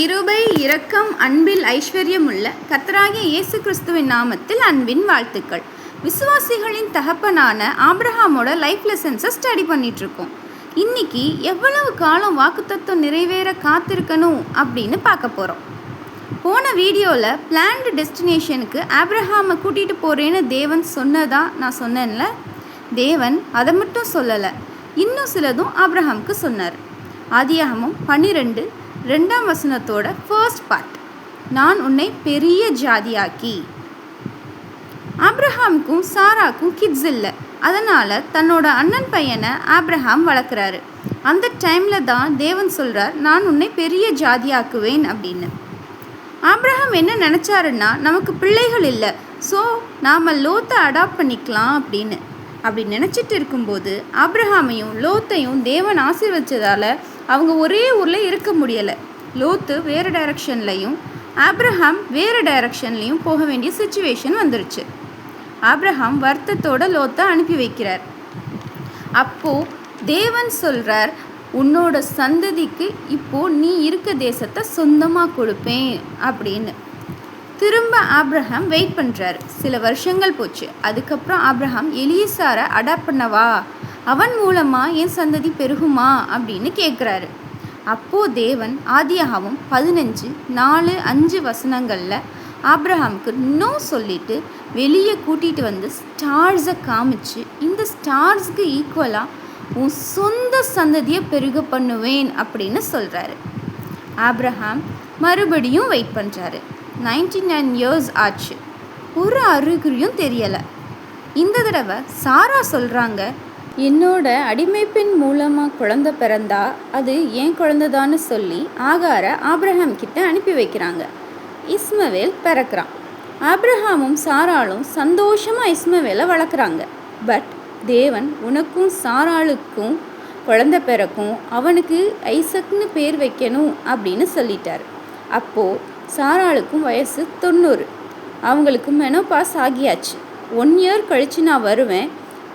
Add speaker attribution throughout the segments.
Speaker 1: கிருபை இரக்கம் அன்பில் ஐஸ்வர்யமுள்ள கத்தராகிய இயேசு கிறிஸ்துவின் நாமத்தில் அன்பின் வாழ்த்துக்கள். விசுவாசிகளின் தகப்பனான ஆப்ரஹாமோட லைஃப் லெசன்ஸை ஸ்டடி பண்ணிட்டு இருக்கோம் இன்னைக்கு எவ்வளவு காலம் வாக்குத்தத்தம் நிறைவேற காத்திருக்கணும் அப்படின்னு பார்க்க போகிறோம் போன வீடியோவில் பிளான்டு டெஸ்டினேஷனுக்கு ஆப்ரஹாமை கூட்டிகிட்டு போகிறேன்னு தேவன் சொன்னதா நான் சொன்னேன்ல? தேவன் அதை மட்டும் சொல்லலை. இன்னும் சிலதும் ஆப்ரஹாமுக்கு சொன்னார். ஆதியாகமும் பன்னிரெண்டு ரெண்டாம் வசனத்தோட ஃபர்ஸ்ட் பார்ட் நான் உன்னை பெரிய ஜாதியாக்கி. ஆப்ரஹாமுக்கும் சாராக்கும் கிட்ஸ் இல்லை. அதனால் தன்னோட அண்ணன் பையனை ஆப்ரஹாம் வளர்க்குறாரு. அந்த டைமில் தான் தேவன் சொல்கிறார் நான் உன்னை பெரிய ஜாதியாக்குவேன் அப்படின்னு. ஆப்ரஹாம் என்ன நினச்சாருன்னா நமக்கு பிள்ளைகள் இல்லை ஸோ நாம் லோத்தை அடாப்ட் பண்ணிக்கலாம் அப்படின்னு. அப்படி நினச்சிட்டு இருக்கும்போது ஆப்ரஹாமையும் லோத்தையும் தேவன் ஆசீர்வச்சதால் அவங்க ஒரே ஊரில் இருக்க முடியலை. லோத்து வேறு டைரக்ஷன்லையும் ஆப்ரஹாம் வேறு டைரக்ஷன்லையும் போக வேண்டிய சுச்சுவேஷன் வந்துருச்சு. ஆப்ரஹாம் வருத்தத்தோட லோத்தை அனுப்பி வைக்கிறார். அப்போது தேவன் சொல்கிறார் உன்னோட சந்ததிக்கு இப்போது நீ இருக்க தேசத்தை சொந்தமாக கொடுப்பேன் அப்படின்னு. திரும்ப ஆப்ரஹாம் வெயிட் பண்ணுறாரு சில வருஷங்கள் போச்சு. அதுக்கப்புறம் ஆப்ரஹாம் எலியசாரை அடாப்ட் பண்ணவா? அவன் மூலமாக என் சந்ததி பெருகுமா அப்படின்னு கேட்குறாரு அப்போது தேவன் ஆதியாகவும் பதினஞ்சு நாலு அஞ்சு வசனங்களில் ஆப்ரஹாமுக்கு நோ சொல்லிட்டு வெளியே கூட்டிகிட்டு வந்து ஸ்டார்ஸை காமிச்சு இந்த ஸ்டார்ஸ்க்கு ஈக்குவலாக உன் சொந்த சந்ததியை பெருக பண்ணுவேன் அப்படின்னு சொல்கிறாரு ஆப்ரஹாம் மறுபடியும் வெயிட் பண்ணுறாரு நைன்டி நைன் இயர்ஸ் ஆச்சு. ஒரு அறிகுறியும் தெரியலை. இந்த தடவை சாரா சொல்கிறாங்க என்னோட அடிமைப்பெண் மூலமாக குழந்தை பிறந்தா அது ஏன் குழந்தைதான்னு சொல்லி ஆகார ஆப்ரஹாம் கிட்ட அனுப்பி வைக்கிறாங்க. இஸ்மவேல் பிறக்கிறான். ஆப்ரஹாமும் சாராளும் சந்தோஷமாக இஸ்மவேலை வளர்க்குறாங்க. பட் தேவன் உனக்கும் சாராளுக்கும் குழந்தை பிறக்கும் அவனுக்கு ஐசக்னு பேர் வைக்கணும் அப்படின்னு சொல்லிட்டார். அப்போது சாராளுக்கும் வயசு தொண்ணூறு. அவங்களுக்கு மெனோ பாஸ் ஆகியாச்சு. ஒன் இயர் கழித்து நான் வருவேன்.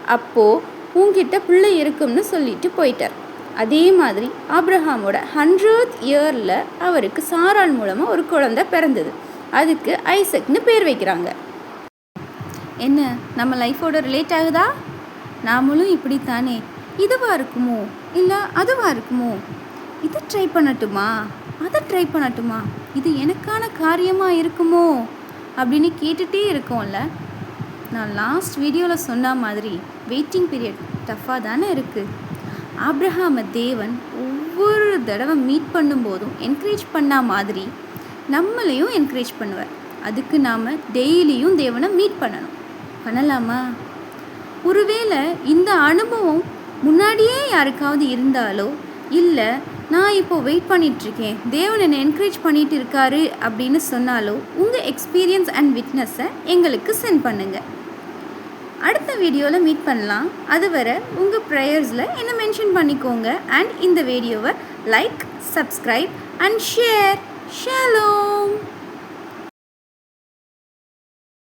Speaker 1: அப்போது உங்ககிட்ட பிள்ளை இருக்கும்னு சொல்லிட்டு போயிட்டார். அதே மாதிரி ஆப்ரஹாமோட ஹண்ட்ரட் இயரில் அவருக்கு சாரால் மூலமாக ஒரு குழந்தை பிறந்தது. அதுக்கு ஐசக்னு பேர் வைக்கிறாங்க. என்ன நம்ம லைஃபோட ரிலேட் ஆகுதா? நாமளும் இப்படித்தானே? இதுவாக இருக்குமோ? இல்லை அதுவாக இருக்குமோ? இதை ட்ரை பண்ணட்டுமா? அதை ட்ரை பண்ணட்டுமா? இது எனக்கான காரியமாக இருக்குமோ? அப்படின்னு கேட்டுகிட்டே இருக்கோம்ல. நான் லாஸ்ட் வீடியோவில் சொன்ன மாதிரி வெயிட்டிங் பீரியட் டஃப்பாக தானே இருக்குது ஆப்ரஹாம தேவன் ஒவ்வொரு தடவை மீட் பண்ணும்போதும் என்கரேஜ் பண்ண மாதிரி நம்மளையும் என்கரேஜ் பண்ணுவார். அதுக்கு நாம் டெய்லியும் தேவனை மீட் பண்ணணும். பண்ணலாமா? ஒருவேளை இந்த அனுபவம் முன்னாடியே யாருக்காவது இருந்தாலோ இல்லை நான் இப்போ வெயிட் பண்ணிகிட்ருக்கேன் தேவன் என்னை என்கரேஜ் பண்ணிகிட்டு இருக்காரு அப்படின்னு சொன்னாலோ உங்கள் எக்ஸ்பீரியன்ஸ் அண்ட் விட்னஸை எங்களுக்கு சென்ட் பண்ணுங்கள் அடுத்த வீடியோவில் மீட் பண்ணலாம். அதுவரை உங்கள் ப்ரேயர்ஸில் என்ன மென்ஷன் பண்ணிக்கோங்க. அண்ட் இந்த வீடியோவை லைக் சப்ஸ்கிரைப் அண்ட் ஷேர் ஷேலோம்